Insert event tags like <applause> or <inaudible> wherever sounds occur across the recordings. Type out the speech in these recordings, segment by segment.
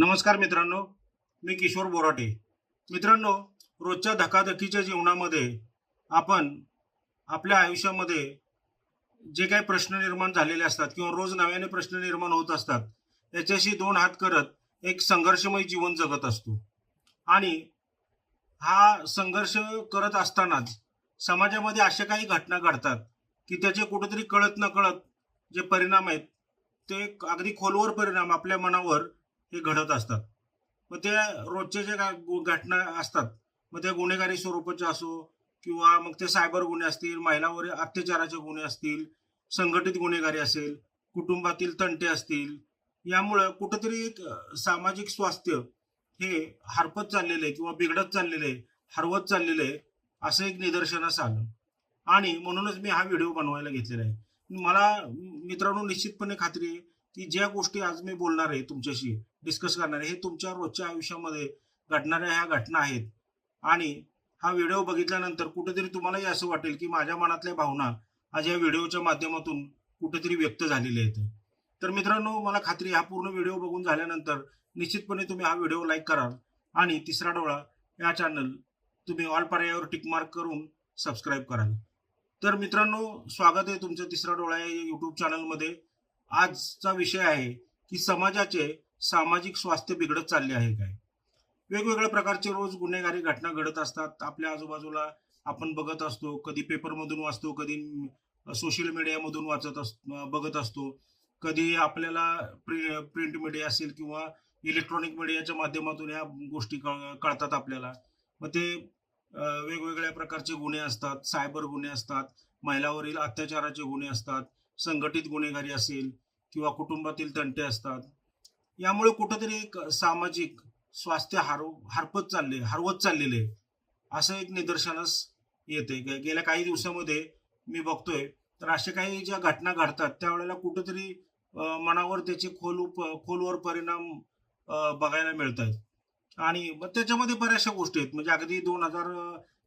नमस्कार मित्रांनो मी किशोर बोराटे. मित्रांनो रोजच्या धकाधकीच्या जीवनामध्ये आपण आपल्या आयुष्यामध्ये जे काही प्रश्न निर्माण झालेले असतात किंवा रोज नव्याने प्रश्न निर्माण होत असतात त्याच्याशी दोन हात करत एक संघर्षमय जीवन जगत असतो. आणि हा संघर्ष करत असतानाच समाजामध्ये अशा काही घटना घडतात की त्याचे कुठेतरी कळत न कळत जे परिणाम आहेत ते अगदी खोलवर परिणाम आपल्या मनावर हे घडत असतात. मग त्या रोजच्या ज्या गु- घटना असतात मग त्या गुन्हेगारी स्वरूपाच्या असो किंवा मग ते सायबर गुन्हे असतील महिलावर अत्याचाराचे गुन्हे असतील संघटित गुन्हेगारी असेल कुटुंबातील तंटे असतील यामुळं कुठंतरी एक सामाजिक स्वास्थ्य हे हरपत चाललेलं आहे किंवा बिघडत चाललेलं आहे हरवत चाललेलं आहे असं एक निदर्शनास आलं. आणि म्हणूनच मी हा व्हिडिओ बनवायला घेतलेला आहे. मला मित्रांनो निश्चितपणे खात्री आहे की ज्या गोष्टी आज मी बोलणार आहे तुमच्याशी डिस्कस करणार आहे. हे तुमच्या रोजच्या आयुष्यामध्ये घडणाऱ्या ह्या घटना आहेत. आणि हा व्हिडिओ बघितल्यानंतर कुठेतरी तुम्हालाही असं वाटेल की माझ्या मनातल्या भावना आज या व्हिडिओच्या माध्यमातून कुठेतरी व्यक्त झालेल्या आहेत. तर मित्रांनो मला खात्री हा पूर्ण व्हिडिओ बघून झाल्यानंतर निश्चितपणे तुम्ही हा व्हिडिओ लाईक कराल. आणि तिसरा डोळा या चॅनल तुम्ही ऑल पर्यायावर टिक मार्क करून सबस्क्राईब कराल. तर मित्रांनो स्वागत आहे तुमचं तिसरा डोळा या यूट्यूब चॅनलमध्ये आजचा विषय आहे की समाजाचे सामाजिक स्वास्थ्य बिघडत चालले आहे काय? वेगवेगळ्या प्रकारचे रोज गुन्हेगारी घटना घडत असतात. आपल्या आजूबाजूला आपण बघत असतो. कधी पेपरमधून वाचतो कधी सोशल मीडियामधून वाचत अस बघत असतो. कधी आपल्याला प्रि प्रिंट मीडिया असेल किंवा इलेक्ट्रॉनिक मीडियाच्या माध्यमातून या गोष्टी कळ कळतात आपल्याला. मग ते वेगवेगळ्या प्रकारचे गुन्हे असतात. सायबर गुन्हे असतात. महिलावरील अत्याचाराचे गुन्हे असतात. संघटित गुन्हेगारी असेल किंवा कुटुंबातील तंटे असतात. यामुळे कुठंतरी एक सामाजिक स्वास्थ्य हार हरपत चालले हरवत चाललेले असं एक निदर्शनास येते गेल्या काही दिवसामध्ये मी बघतोय तर अशा काही ज्या घटना घडतात त्यावेळेला कुठंतरी मनावर त्याचे खोल खोलवर परिणाम बघायला मिळत आहेत आणि त्याच्यामध्ये बऱ्याचशा गोष्टी आहेत. म्हणजे अगदी दोन हजार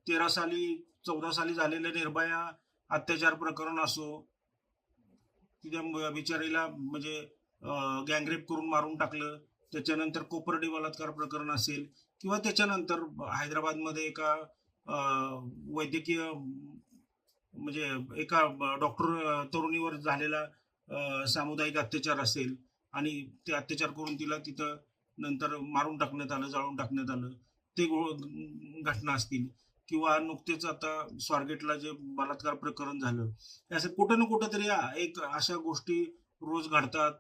तेरा साली चौदा साली झालेले निर्भया अत्याचार प्रकरण असो त्या बिचारीला म्हणजे गँगरेप करून मारून टाकलं. त्याच्यानंतर कोपर्डी बलात्कार प्रकरण असेल किंवा त्याच्यानंतर हैदराबादमध्ये एका वैद्यकीय म्हणजे एका डॉक्टर तरुणीवर झालेला सामुदायिक अत्याचार असेल आणि ते अत्याचार करून तिला तिथं नंतर मारून टाकण्यात आलं जाळून टाकण्यात आलं. ते घटना असतील. किंवा नुकतेच आता स्वारगेटला जे बलात्कार प्रकरण झालं. हे असं कुठं ना कुठं तरी एक अशा गोष्टी रोज घडतात.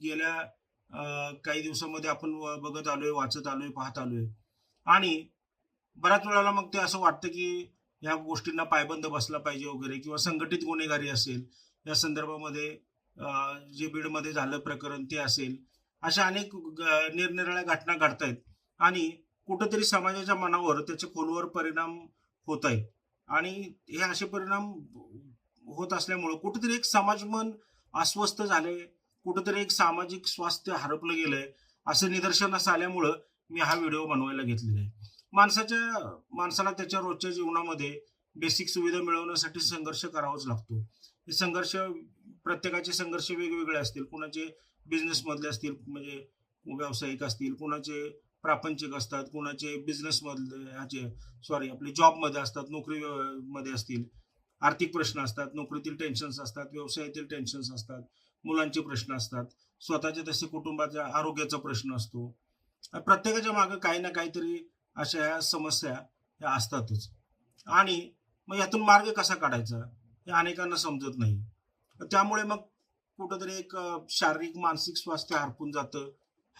गेल्या काही दिवसामध्ये आपण व- बघत आलोय वाचत आलोय पाहत आलोय. आणि बऱ्याच वेळेला मग ते असं वाटतं की ह्या गोष्टींना पायबंद बसला पाहिजे वगैरे किंवा संघटित गुन्हेगारी असेल या संदर्भामध्ये जे बीडमध्ये झालं प्रकरण ते असेल अशा अनेक निरनिराळ्या घटना घडतायत. आणि कुठंतरी समाजाच्या मनावर त्याचे खोलवर परिणाम होत आहेत आणि हे असे परिणाम होत असल्यामुळं कुठेतरी एक समाजमन अस्वस्थ झाले कुठंतरी एक सामाजिक स्वास्थ्य हरपलं गेलंय असं निदर्शनास आल्यामुळं मी हा व्हिडिओ बनवायला घेतलेला आहे. माणसाच्या माणसाला त्याच्या रोजच्या जीवनामध्ये बेसिक सुविधा मिळवण्यासाठी संघर्ष करावाच लागतो. हे संघर्ष प्रत्येकाचे संघर्ष वेगवेगळे असतील. कुणाचे बिझनेसमधले असतील म्हणजे व्यावसायिक असतील कुणाचे प्रापंचिक असतात कुणाचे बिझनेसमधले ह्याचे सॉरी आपले जॉबमध्ये असतात नोकरी मध्ये असतील. आर्थिक प्रश्न असतात नोकरीतील टेन्शन्स असतात व्यवसायातील टेन्शन्स असतात. मुलांचे प्रश्न असतात. स्वतःच्या तसे कुटुंबाच्या आरोग्याचा प्रश्न असतो. प्रत्येकाच्या मागे काही ना काहीतरी अशा ह्या समस्या ह्या असतातच. आणि मग यातून मार्ग कसा काढायचा? हे अनेकांना समजत नाही. त्यामुळे मग कुठंतरी एक शारीरिक मानसिक स्वास्थ्य हरपून जातं.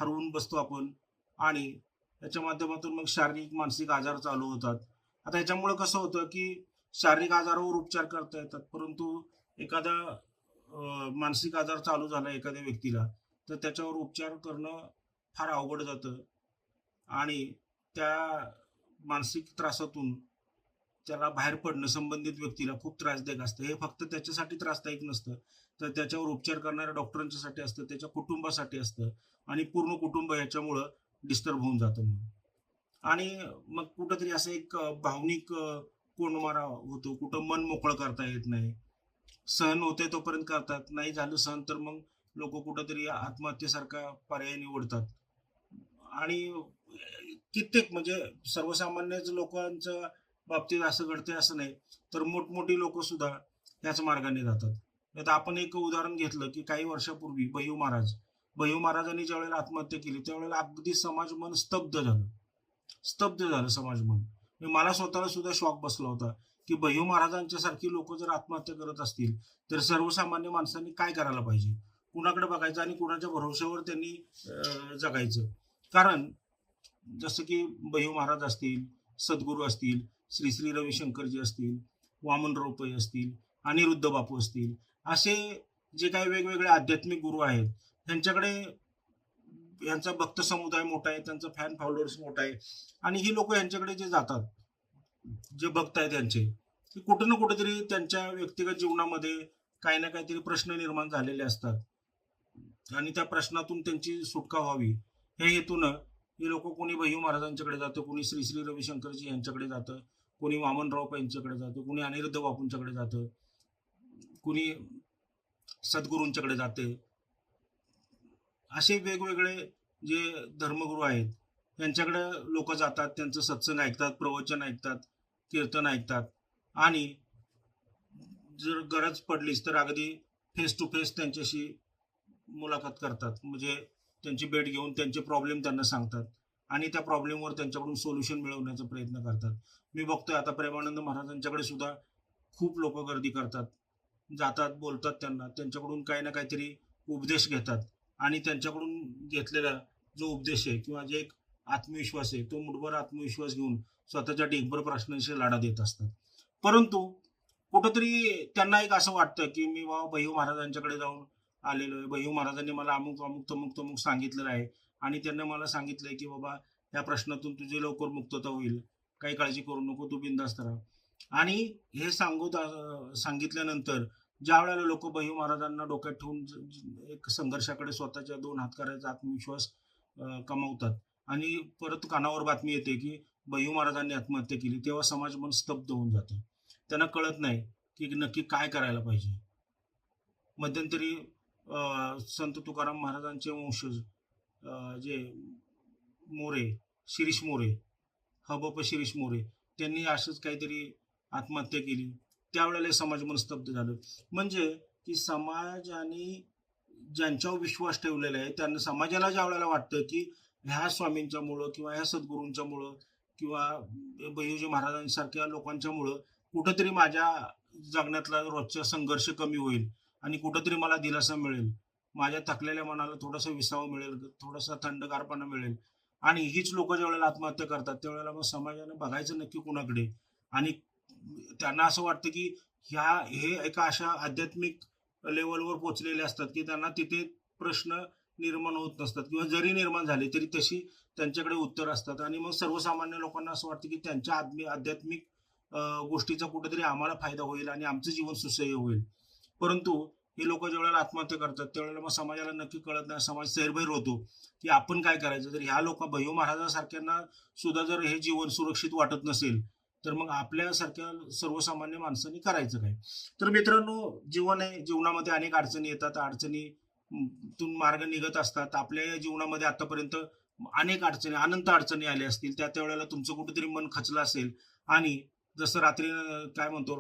हरवून बसतो आपण. आणि त्याच्या माध्यमातून मग शारीरिक मानसिक आजार चालू होतात. आता याच्यामुळे कसं होतं की शारीरिक आजारावर उपचार करता येतात. परंतु एखादा मानसिक आजार चालू झाला एखाद्या व्यक्तीला तर त्याच्यावर उपचार करणं फार अवघड जातं. आणि त्या मानसिक त्रासातून त्याला बाहेर पडणं संबंधित व्यक्तीला खूप त्रासदायक असतं. हे फक्त त्याच्यासाठी त्रासदायक नसतं. तर त्याच्यावर उपचार करणाऱ्या डॉक्टरांच्यासाठी असतं त्याच्या कुटुंबासाठी असतं. आणि पूर्ण कुटुंब याच्यामुळं डिस्टर्ब होऊन जातं मग आणि मग कुठंतरी असं एक भावनिक अ, कोंडमारा होतो. कुठं मन मोकळं करता येत नाही. सहन होते तोपर्यंत करतात. नाही झालं सहन तर मग लोक कुठंतरी आत्महत्येसारखा पर्याय निवडतात. आणि कित्येक म्हणजे सर्वसामान्यच लोकांच्या बाबतीत असं घडते असं नाही तर मोठमोठी लोक सुद्धा त्याच मार्गाने जातात. आता आपण एक उदाहरण घेतलं की काही वर्षापूर्वी बहिव महाराज बहिव महाराजांनी ज्यावेळेला आत्महत्या केली त्यावेळेला अगदी समाज मन स्तब्ध झालं. स्तब्ध झालं समाज मन. मला स्वतःला सुद्धा शॉक बसला होता. की बहिव महाराजांच्या सारखी लोक जर आत्महत्या करत असतील तर सर्वसामान्य माणसांनी काय करायला पाहिजे? कुणाकडे बघायचं आणि कुणाच्या भरोश्यावर त्यांनी जगायचं? कारण जसं की बहिव महाराज असतील सद्गुरू असतील श्री श्री रविशंकरजी असतील वामन पै असतील अनिरुद्ध बापू असतील असे जे काही वेगवेगळे आध्यात्मिक गुरु आहेत त्यांच्याकडे यांचा भक्त समुदाय मोठा आहे त्यांचा फॅन फॉलोअर्स मोठा आहे आणि ही लोक यांच्याकडे जे जातात जे भक्त आहे त्यांचे ते कुठं ना कुठेतरी त्यांच्या व्यक्तिगत जीवनामध्ये काही ना काहीतरी प्रश्न निर्माण झालेले असतात. आणि त्या प्रश्नातून त्यांची सुटका व्हावी. हे हेतूनं हे लोक कोणी भैयू महाराजांच्याकडे जातं कोणी श्री श्री रविशंकरजी यांच्याकडे जातं कोणी वामनराव यांच्याकडे जातं कोणी अनिरुद्ध बापूंच्याकडे जातं कोणी सद्गुरूंच्याकडे जाते. असे वेगवेगळे जे धर्मगुरू आहेत त्यांच्याकडे लोक जातात त्यांचं सत्संग ऐकतात प्रवचन ऐकतात. कीर्तन ऐकतात. आणि जर गरज पडलीच तर अगदी फेस टू फेस त्यांच्याशी मुलाखत करतात. म्हणजे त्यांची भेट घेऊन त्यांचे प्रॉब्लेम त्यांना सांगतात. आणि त्या प्रॉब्लेमवर त्यांच्याकडून सोल्युशन मिळवण्याचा प्रयत्न करतात. मी बघतोय आता प्रेमानंद महाराजांच्याकडे सुद्धा खूप लोक गर्दी करतात. जातात बोलतात त्यांना. त्यांच्याकडून काही ना काहीतरी उपदेश घेतात. आणि त्यांच्याकडून घेतलेला जो उपदेश आहे किंवा जे एक आत्मविश्वास आहे. तो मुठभर आत्मविश्वास घेऊन स्वतःच्या ढीकभर प्रश्नांशी लढा देत असतात. परंतु कुठंतरी त्यांना एक असं वाटतं की मी बाबा भैयू महाराजांच्याकडे जाऊन आलेलो आहे. भैयू महाराजांनी मला अमुक अमुक तमुक तमुक सांगितलेलं आहे. आणि त्यांनी मला सांगितलंय की बाबा या प्रश्नातून तुझी लवकर मुक्तता होईल. काही काळजी करू नको तू बिंदास्त राहा. आणि हे सांगू सांगितल्यानंतर ज्या वेळेला लोक भैयू महाराजांना डोक्यात ठेवून एक संघर्षाकडे स्वतःच्या दोन हात करायचा आत्मविश्वास कमावतात आणि परत कानावर बातमी येते की बहू महाराजांनी आत्महत्या केली तेव्हा समाज मन स्तब्ध होऊन जातं. त्यांना कळत नाही की नक्की काय करायला पाहिजे. मध्यंतरी संत तुकाराम महाराजांचे वंशज जे मोरे शिरीष मोरे हबप शिरीष मोरे त्यांनी असंच काहीतरी आत्महत्या केली. त्यावेळेला समाज मन स्तब्ध झालं. म्हणजे की समाजाने ज्यांच्यावर विश्वास ठेवलेला आहे त्यांना समाजाला ज्या वेळेला वाटतं की ह्या स्वामींच्यामुळं किंवा ह्या सद्गुरूंच्यामुळं किंवा बहिवजी महाराजांसारख्या लोकांच्यामुळं कुठंतरी माझ्या जगण्यातला रोजचा संघर्ष कमी होईल आणि कुठंतरी मला दिलासा मिळेल. माझ्या थकलेल्या मनाला थोडासा विसावा मिळेल थोडासा थंडगारपणा मिळेल. आणि हीच लोक ज्या वेळेला आत्महत्या करतात त्यावेळेला मग समाजाने बघायचं नक्की कुणाकडे? आणि त्यांना असं वाटतं की ह्या हे एका अशा आध्यात्मिक लेवलवर पोचलेले असतात की त्यांना तिथे प्रश्न निर्माण होत नसतात किंवा जरी निर्माण झाले तरी तशी त्यांच्याकडे उत्तर असतात. आणि मग सर्वसामान्य लोकांना असं वाटतं की त्यांच्या आत्मी आध्यात्मिक गोष्टीचा कुठेतरी आम्हाला फायदा होईल आणि आमचं जीवन सुसह्य होईल. परंतु हे लोक ज्यावेळेला आत्महत्या करतात त्यावेळेला मग समाजाला नक्की कळत नाही समाज सैरभैर होतो की आपण काय करायचं? जर ह्या लोक भैयू महाराजांसारख्यांना सुद्धा जर हे जीवन सुरक्षित वाटत नसेल तर मग आपल्यासारख्या सर्वसामान्य माणसांनी करायचं काय? तर मित्रांनो जीवन आहे जीवनामध्ये अनेक अडचणी येतात. अडचणी तून मार्ग निघत असतात. आपल्या जीवनामध्ये आतापर्यंत अनेक अडचणी अनंत अडचणी आल्या असतील. त्या त्यावेळेला तुमचं कुठेतरी मन खचलं असेल. आणि जसं रात्री काय म्हणतो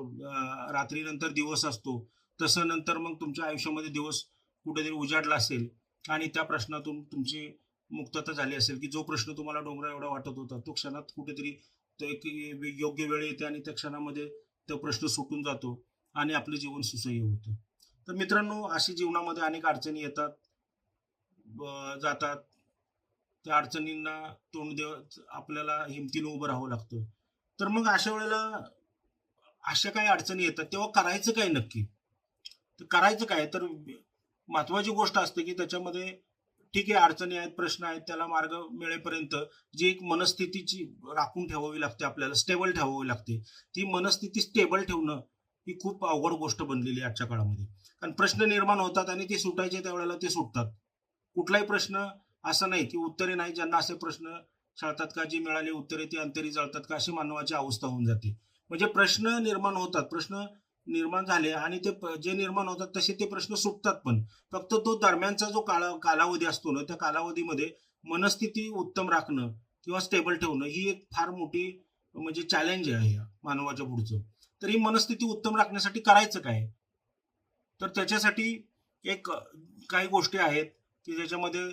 रात्रीनंतर दिवस असतो तसं नंतर मग तुमच्या आयुष्यामध्ये दिवस कुठेतरी उजाडला असेल. आणि त्या प्रश्नातून तुमची मुक्तता झाली असेल की जो प्रश्न तुम्हाला डोंगरा एवढा वाटत होता तो क्षणात कुठेतरी तो एक योग्य वेळ येते आणि त्या क्षणामध्ये तो प्रश्न सुटून जातो आणि आपलं जीवन सुसह्य होतं. तर मित्रांनो अशी जीवनामध्ये अनेक अडचणी येतात. जातात. त्या अडचणींना तोंड देव आपल्याला हिमतीनं उभं राहावं लागतं. तर मग अशा वेळेला अशा काही अडचणी येतात तेव्हा करायचं काय नक्की? तर करायचं काय? तर महत्वाची गोष्ट असते की त्याच्यामध्ये ठीक आहे अडचणी आहेत प्रश्न आहेत त्याला मार्ग मिळेपर्यंत जी एक मनस्थितीची राखून ठेवावी लागते आपल्याला स्टेबल ठेवावी लागते. ती मनस्थिती स्टेबल ठेवणं ही खूप अवघड गोष्ट बनलेली आहे आजच्या काळामध्ये. कारण प्रश्न निर्माण होतात आणि ते सुटायचे त्यावेळेला ते सुटतात. कुठलाही प्रश्न असं नाही की उत्तरे नाही ज्यांना असे प्रश्न चालतात का जी मिळाली उत्तरे ती अंतरी जळतात का अशी मानवाची अवस्था होऊन जाते. म्हणजे प्रश्न निर्माण होतात प्रश्न निर्माण झाले आणि ते जे निर्माण होतात तसे ते प्रश्न सुटतात पण. फक्त तो दरम्यानचा जो काळ कालावधी असतो ना त्या कालावधीमध्ये मनस्थिती उत्तम राखणं किंवा स्टेबल ठेवणं ही एक फार मोठी म्हणजे चॅलेंज आहे या मानवाच्या पुढचं. तर ही मनस्थिती उत्तम राखण्यासाठी करायचं काय? तर त्याच्यासाठी एक काही गोष्टी आहेत की ज्याच्यामध्ये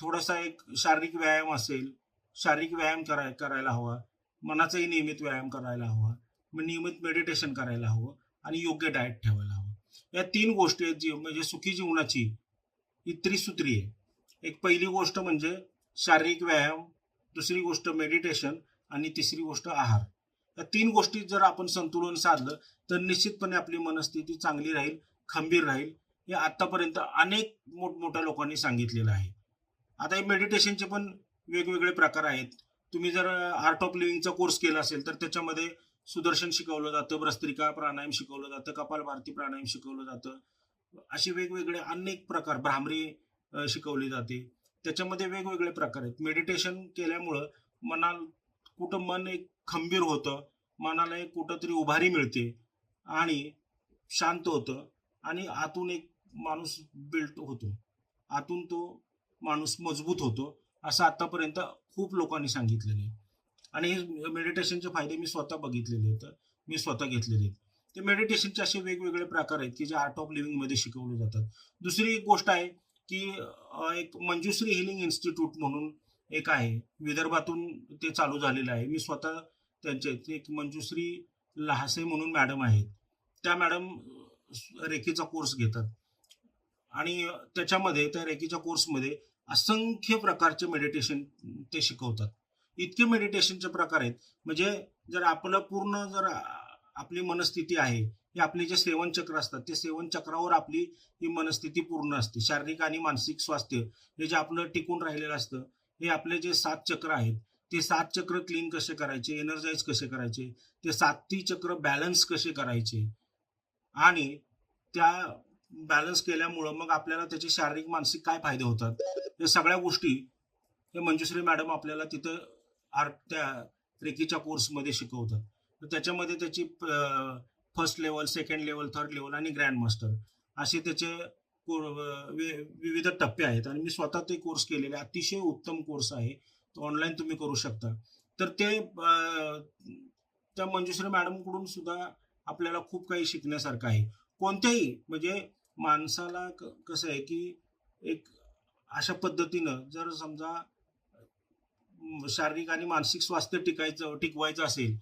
थोडासा एक शारीरिक व्यायाम असेल शारीरिक व्यायाम कराय करायला हवा. मनाचाही नियमित व्यायाम करायला हवा. मग नियमित मेडिटेशन करायला हवं आणि योग्य डाएट ठेवायला हवं. या तीन गोष्टी आहेत जी म्हणजे सुखी जीवनाची ही त्रिसूत्री आहे. एक पहिली गोष्ट म्हणजे शारीरिक व्यायाम दुसरी गोष्ट मेडिटेशन आणि तिसरी गोष्ट आहार. या तीन गोष्टी जर आपण संतुलन साधलं तर निश्चितपणे आपली मनस्थिती चांगली राहील खंबीर राहील. हे आतापर्यंत अनेक मोठमोठ्या लोकांनी सांगितलेलं आहे. आता हे मेडिटेशनचे पण वेगवेगळे प्रकार आहेत. तुम्ही जर आर्ट ऑफ लिव्हिंगचा कोर्स केला असेल तर त्याच्यामध्ये सुदर्शन शिकवलं जातं भ्रस्त्रिका प्राणायाम शिकवलं जातं कपालभारती प्राणायाम शिकवलं जातं. असे वेगवेगळे अनेक प्रकार भ्रामरी शिकवली जाते. त्याच्यामध्ये वेगवेगळे प्रकार आहेत. मेडिटेशन केल्यामुळं मनाला कुठं मन एक खंबीर होतं मनाला एक कुठंतरी उभारी मिळते आणि शांत होतं आणि आतून एक माणूस बिल्ट होतो. आतून तो माणूस मजबूत होतो असं आतापर्यंत खूप लोकांनी सांगितलेलं आहे. आणि हे मेडिटेशनचे फायदे मी स्वतः बघितलेले आहेत. मी स्वतः घेतलेले आहेत. ते मेडिटेशनचे असे वेगवेगळे प्रकार आहेत की जे आर्ट ऑफ लिव्हिंगमध्ये शिकवले जातात. दुसरी एक गोष्ट आहे की एक मंजुश्री हिलिंग इन्स्टिट्यूट म्हणून एक आहे. विदर्भातून ते चालू झालेलं आहे. मी स्वतः त्यांचे एक मंजुश्री लहासे म्हणून मॅडम आहेत. त्या मॅडम रेखीचा कोर्स घेतात. आणि त्याच्यामध्ये त्या रेखीच्या कोर्समध्ये असंख्य प्रकारचे मेडिटेशन ते शिकवतात. इतके मेडिटेशनचे प्रकार आहेत. म्हणजे जर आपलं पूर्ण जर आपली मनस्थिती आहे हे आपले जे सेवन चक्र असतात ते सेवन चक्रावर आपली ही मनस्थिती पूर्ण असते. शारीरिक आणि मानसिक स्वास्थ्य हे जे आपलं टिकून राहिलेलं असतं हे आपले जे सात चक्र आहेत ते सात चक्र क्लीन कसे करायचे एनर्जाइज कसे करायचे ते सातही चक्र बॅलन्स कसे करायचे आणि त्या बॅलन्स केल्यामुळं मग आपल्याला त्याचे शारीरिक मानसिक काय फायदे होतात? या सगळ्या गोष्टी हे मंजुश्री मॅडम आपल्याला तिथं आर्ट त्या रेकीच्या कोर्समध्ये शिकवतात. तर त्याच्यामध्ये त्याची first level second level third level आणि ग्रँड मास्टर असे त्याचे विविध टप्पे आहेत आणि मी स्वतः ते कोर्स केलेले अतिशय उत्तम कोर्स आहे. तो ऑनलाईन तुम्ही करू शकता. तर ते त्या मंजुश्री मॅडमकडून सुद्धा आपल्याला खूप काही शिकण्यासारखं आहे. कोणत्याही म्हणजे माणसाला कसं आहे की एक अशा पद्धतीनं जर समजा शारीरिक आणि मानसिक स्वास्थ्य टिकायचं टिकवायचं असेल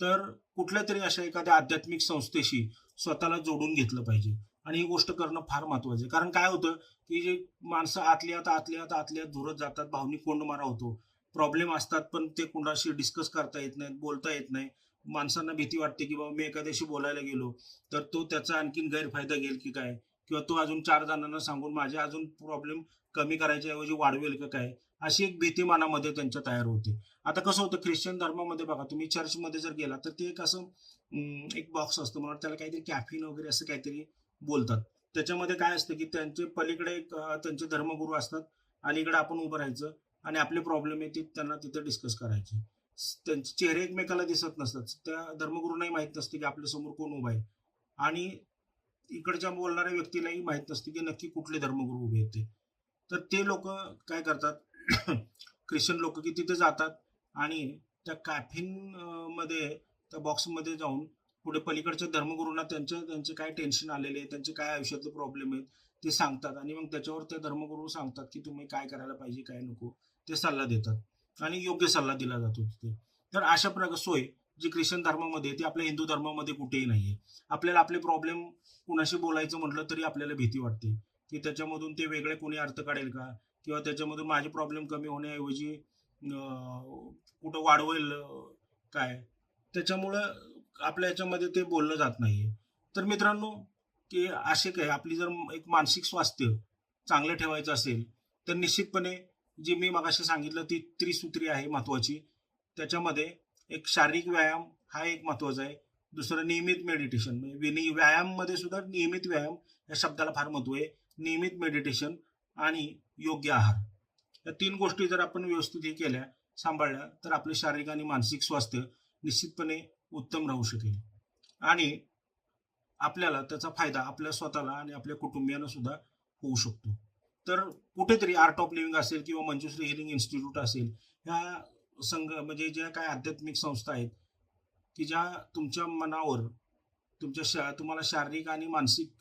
तर कुठल्या तरी अशा एखाद्या आध्यात्मिक संस्थेशी स्वतःला जोडून घेतलं पाहिजे. आणि ही गोष्ट करणं फार महत्वाचं आहे. कारण काय होतं की जे माणसं आतल्यात आतल्यात आतल्यात धुरत जातात भावनिक कोंडमारा होतो. प्रॉब्लेम असतात पण ते कोणाशी डिस्कस करता येत नाहीत बोलता येत नाही. माणसांना भीती वाटते की बाबा मी एखाद्याशी बोलायला गेलो तर तो त्याचा आणखीन गैरफायदा घेईल की काय? किंवा तो अजून चार जणांना सांगून माझे अजून प्रॉब्लेम कमी करायच्या ऐवजी वाढवेल का काय? अशी एक भीती मनामध्ये त्यांच्या तयार होते. आता कसं होतं ख्रिश्चन धर्मामध्ये बघा तुम्ही चर्चमध्ये जर गेला तर ते एक असं एक बॉक्स असतो. मला त्याला काहीतरी कॅफिन वगैरे असं काहीतरी बोलतात. त्याच्यामध्ये काय असतं की त्यांचे पलीकडे एक त्यांचे धर्मगुरू असतात अलीकडे आपण उभं राहायचं आणि आपले प्रॉब्लेम आहे ते त्यांना तिथे डिस्कस करायचे. त्यांचे चेहरे एकमेकाला दिसत नसतात. त्या धर्मगुरूंनाही माहीत नसते की आपल्यासमोर कोण उभा आहे. आणि इकडच्या बोलणाऱ्या व्यक्तीलाही माहीत नसते की नक्की कुठले धर्मगुरू उभे येते तर ते लोक काय करतात? <coughs> ख्रिश्चन लोक की तिथे जातात आणि त्या कॅफिनमध्ये त्या बॉक्समध्ये जाऊन पुढे पलीकडच्या धर्मगुरूंना त्यांच्या त्यांचे काय टेन्शन आलेले आहे त्यांचे काय आयुष्यातले प्रॉब्लेम आहेत ते सांगतात. आणि मग त्याच्यावर त्या धर्मगुरू सांगतात की तुम्ही काय करायला पाहिजे काय नको ते सल्ला देतात. आणि योग्य सल्ला दिला जातो तिथे. तर अशा प्रकार सोय जी ख्रिश्चन धर्मामध्ये ती आपल्या हिंदू धर्मामध्ये कुठेही नाहीये. आपल्याला आपले प्रॉब्लेम कुणाशी बोलायचं म्हटलं तरी आपल्याला भीती वाटते. की त्याच्यामधून ते वेगळे कोणी अर्थ काढेल का? किंवा त्याच्यामधून माझे प्रॉब्लेम कमी होण्याऐवजी कुठं वाढवेल काय? त्याच्यामुळं आपल्या याच्यामध्ये ते बोललं जात नाहीये. तर मित्रांनो की असे काय आपली जर एक मानसिक स्वास्थ्य चांगलं ठेवायचं असेल तर निश्चितपणे जी मी मगाशी सांगितलं ती त्रिसूत्री आहे महत्वाची. त्याच्यामध्ये एक शारीरिक व्यायाम हा एक महत्त्वाचा आहे. दुसरं नियमित मेडिटेशन म्हणजे व्यायाममध्ये सुद्धा नियमित व्यायाम या शब्दाला फार महत्त्व आहे. नियमित मेडिटेशन आणि योग्य आहार. या तीन गोष्टी जर आपण व्यवस्थित हे केल्या सांभाळल्या तर आपले शारीरिक आणि मानसिक स्वास्थ्य निश्चितपणे उत्तम राहू शकेल. आणि आपल्याला त्याचा फायदा आपल्या स्वतःला आणि आपल्या कुटुंबियांना सुद्धा होऊ शकतो. तर कुठेतरी आर्ट ऑफ लिव्हिंग असेल किंवा मंजुश्री हिलिंग इन्स्टिट्यूट असेल ह्या संघ म्हणजे ज्या काय आध्यात्मिक संस्था आहेत की ज्या तुमच्या मनावर तुमच्या शा तुम्हाला शारीरिक आणि मानसिक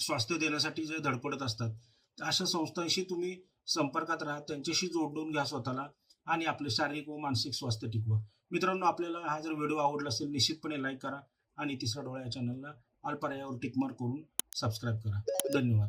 स्वास्थ्य देण्यासाठी जे धडपडत असतात तर अशा संस्थांशी तुम्ही संपर्कात राहा त्यांच्याशी जोडून घ्या स्वतःला आणि आपले शारीरिक व मानसिक स्वास्थ्य टिकवा. मित्रांनो आपल्याला हा जर व्हिडिओ आवडला असेल निश्चितपणे लाईक करा आणि तिसरा डोळ्या चॅनलला अल्पर्यावर टिकमार करून सबस्क्राईब करा. धन्यवाद.